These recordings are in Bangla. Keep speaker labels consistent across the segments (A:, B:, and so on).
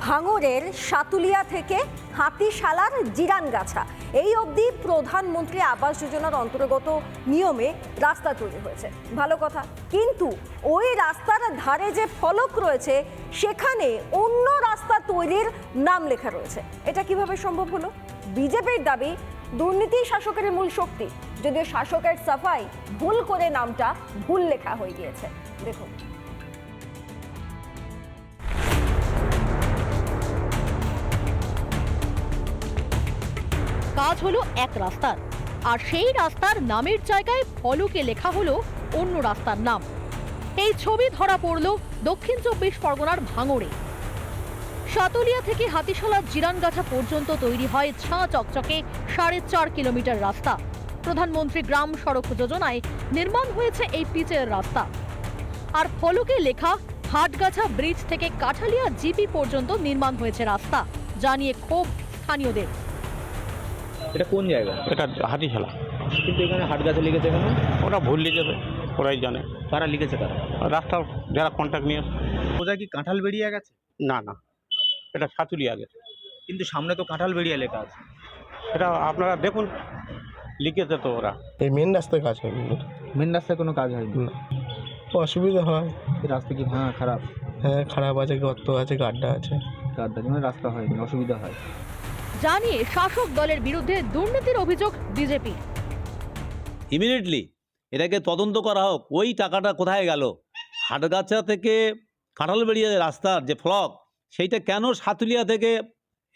A: ভাঙড়ের সাতুলিয়া থেকে হাতিশালার জিরানগাছা। এই অবধি প্রধানমন্ত্রী আবাস যোজনার অন্তর্গত নিয়মে রাস্তা তৈরি হয়েছে। ভালো কথা। কিন্তু ওই রাস্তার ধারে যে ফলক রয়েছে, সেখানে অন্য রাস্তা তৈরির নাম লেখা রয়েছে। এটা কীভাবে সম্ভব হলো? বিজেপির দাবি, দুর্নীতি শাসকের মূল শক্তি। যদিও শাসকের সাফাই ভুল করে নামটা ভুল লেখা হয়ে গিয়েছে। দেখুন।
B: কাজ হলো এক রাস্তার। আর সেই রাস্তার নামের জায়গায় ফলকে লেখা হলো অন্য রাস্তার নাম। এই ছবি ধরা পড়ল দক্ষিণ চব্বিশ পরগনার ভাঙড়ে। সাতলিয়া থেকে হাতিশালা জিরানগাছা পর্যন্ত তৈরি হয় ছাঁ চকচকে সাড়ে চার কিলোমিটার রাস্তা। প্রধানমন্ত্রী গ্রাম সড়ক যোজনায় নির্মাণ হয়েছে এই পিচের রাস্তা। আর ফলকে লেখা হাটগাছা ব্রিজ থেকে কাঠালিয়া জিপি পর্যন্ত নির্মাণ হয়েছে রাস্তা। জানিয়ে ক্ষোভ স্থানীয়দের।
C: এটা কোন জায়গা?
D: এটা হাতি খেলা।
C: কিন্তু এখানে হাট গাছে লিখেছে এখানে
D: ওরা ভুল লিখেছে ওরাই জানে।
C: তারা লিখেছে তারা?
D: রাস্তা যারা কন্ট্যাক্ট নিয়ে
C: সোজা কি কাঁঠাল বেরিয়ে গেছে?
D: না না। এটা সাতুলি আগে
C: কিন্তু সামনে তো কাঁঠাল বেরিয়ে লেখা আছে।
D: এটা আপনারা দেখুন লিখেছে তো ওরা।
E: এই মেন রাস্তায় কাজ হয়
C: মেন রাস্তায় কোনো কাজ হয়নি?
E: না। অসুবিধা হয়।
C: এই রাস্তা কি ভাঙা খারাপ?
E: হ্যাঁ খারাপ আছে গর্ত আছে গাড্ডা আছে।
C: তার জন্য রাস্তা হয়নি অসুবিধা হয়।
B: জানিয়ে শাসক দলের বিরুদ্ধে দুর্নীতির অভিযোগ বিজেপি।
F: ইমিডিয়েটলি এটাকে তদন্ত করা হোক। ওই টাকাটা কোথায় গেল? হাটগাছা থেকে কাঁঠালবেড়িয়া রাস্তার যে ফ্লক সেইটা কেন সাতুলিয়া থেকে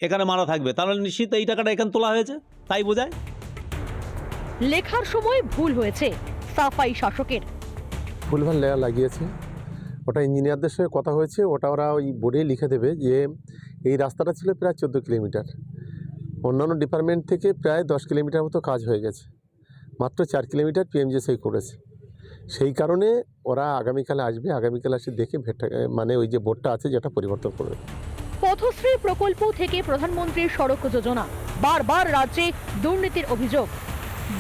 F: এখানে মারা থাকবে? তাহলে নিশ্চিত এই টাকাটা এখানে তোলা হয়েছে? তাই বোঝায়?
B: লেখার সময় ভুল হয়েছে সাফাই শাসকের।
G: ভুলভাল লেয়ার লাগিয়েছে। ওটা ইঞ্জিনিয়ারদের সঙ্গে কথা হয়েছে। ওটা ওরা ওই বোর্ডে লিখে দেবে যে এই রাস্তাটা ছিল প্রায় চোদ্দ কিলোমিটার। অন্যান্য ডিপার্টমেন্ট থেকে প্রায় দশ কিলোমিটার মতো কাজ হয়ে গেছে। মাত্র চার কিলোমিটার পিএমজেসআই করেছে। সেই কারণে ওরা আগামীকালে আসবে আগামীকাল এসে দেখে ভেটা মানে ওই যে বোর্ডটা আছে যেটা পরিবর্তন করবে।
B: পথশ্রী প্রকল্প থেকে প্রধানমন্ত্রীর সড়ক যোজনা বারবার রাজ্যে দুর্নীতির অভিযোগ।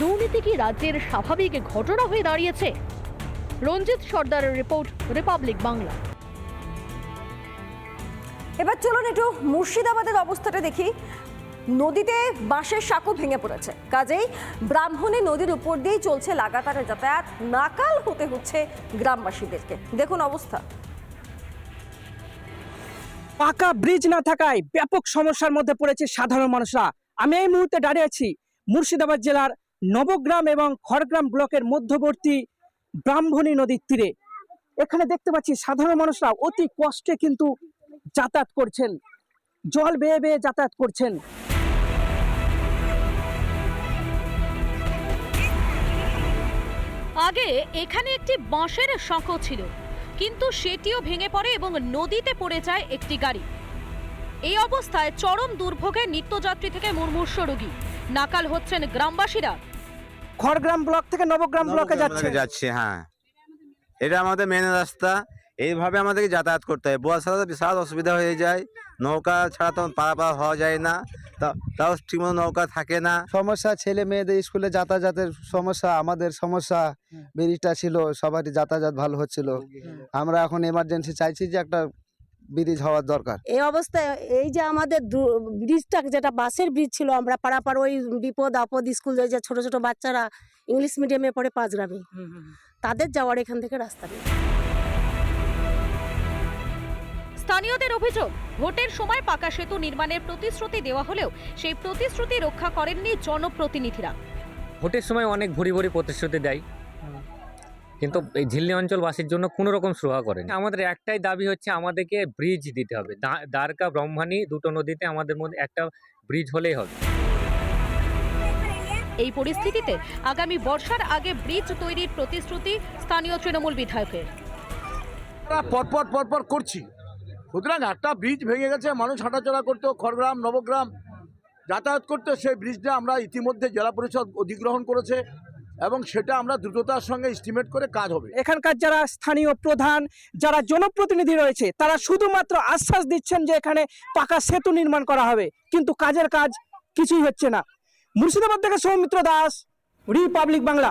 B: দুর্নীতি কি রাজ্যের স্বাভাবিক ঘটনা হয়ে দাঁড়িয়েছে? রঞ্জিত সর্দারের রিপোর্ট রিপাবলিক বাংলা।
A: এবার চলুন একটু মুর্শিদাবাদের অবস্থাটা দেখি। নদীতে বাঁশের সাঁকো ভেঙে পড়েছে। কাজেই ব্রাহ্মণী নদীর উপর দিয়েই চলছে লাগাতার যাতায়াত। নাকাল হতে হচ্ছে গ্রামবাসীদেরকে। দেখুন অবস্থা।
H: পাকা ব্রিজ না থাকায় ব্যাপক সমস্যার মধ্যে পড়েছে সাধারণ মানুষরা। আমি এই মুহূর্তে দাঁড়িয়ে আছি মুর্শিদাবাদ জেলার নবগ্রাম এবং খড়গ্রাম ব্লকের মধ্যবর্তী ব্রাহ্মণী নদীর তীরে। এখানে দেখতে পাচ্ছি সাধারণ মানুষরা অতি কষ্টে কিন্তু যাতায়াত করছেন। জল বেয়ে বেয়ে যাতায়াত করছেন।
B: আগে এখানে একটি বাঁশের শঙ্খ ছিল কিন্তু সেটিও ভেঙে পড়ে এবং নদীতে পড়ে যায় একটি গাড়ি। এই অবস্থায় চরম দুর্ভোগে নিত্যযাত্রী থেকে মুমূর্ষ রোগী। নাকাল হচ্ছেন গ্রামবাসীরা।
H: খড়গ্রাম ব্লক থেকে নবগ্রাম ব্লকে যাচ্ছে।
I: যাচ্ছে হ্যাঁ। এটা আমাদের মেন রাস্তা। এইভাবে আমাদেরকে যাতায়াত করতে হয়। বর্ষাতে বিশাল অসুবিধা হয়ে যায়। নৌকা ছাড়া তো পারাপার হওয়া যায় না। তা- তাও ঠিকমতো নৌকা থাকে না।
J: সমস্যা ছেলে মেয়েদের স্কুলে যাতায়াতের সমস্যা আমাদের সমস্যা ব্রিজটা ছিল সবারই যাতায়াত ভালো হচ্ছিল। আমরা এখন এমার্জেন্সি চাইছি যে একটা ব্রিজ হওয়ার দরকার।
K: এই অবস্থায় এই যে আমাদের ব্রিজটা যেটা বাসের ব্রিজ ছিল আমরা পারাপার ওই বিপদ আপদ স্কুল যায় যে ছোট ছোট বাচ্চারা ইংলিশ মিডিয়ামে পড়ে পাঁচ গ্রামে। তাদের যাওয়ার এখান থেকে রাস্তা নেই।
B: স্থানীয়দের অভিযোগ ভোটের সময় পাকা সেতু নির্মাণের প্রতিশ্রুতি দেওয়া হলেও সেই প্রতিশ্রুতি রক্ষা করেননি জনপ্রতিনিধিরা।
L: ভোটের সময় অনেক ভুরি ভুরি প্রতিশ্রুতি দেয়। কিন্তু এই ঝিল্লি অঞ্চলবাসীর জন্য কোনো রকম সুহা করেন। আমাদের একটাই দাবি হচ্ছে আমাদেরকে ব্রিজ দিতে হবে। দা- দ্বারকা ব্রহ্মাণী দুটো নদীতে আমাদের মধ্যে একটা ব্রিজ হলেই হবে।
B: এই পরিস্থিতিতে আগামী বর্ষার আগে ব্রিজ তৈরির প্রতিশ্রুতি স্থানীয় তৃণমূল বিধায়কের।
M: আমরা পরপর পরপর করছি। সুতরাং একটা ব্রিজ ভেঙে গেছে, মানুষ হাঁটাচলা করতো, খড়গ্রাম, নবগ্রাম যাতায়াত করতে, সেই ব্রিজটা আমরা ইতিমধ্যে জেলা পরিষদ অধিগ্রহণ করেছে এবং সেটা আমরা দ্রুততার সঙ্গে এস্টিমেট করে কাজ হবে।
H: এখানকার যারা স্থানীয় প্রধান, যারা জনপ্রতিনিধি রয়েছে, তারা শুধুমাত্র আশ্বাস দিচ্ছেন যে এখানে পাকা সেতু নির্মাণ করা হবে। কিন্তু কাজের কাজ কিছুই হচ্ছে না। মুর্শিদাবাদ থেকে সৌমিত্র দাস রিপাবলিক বাংলা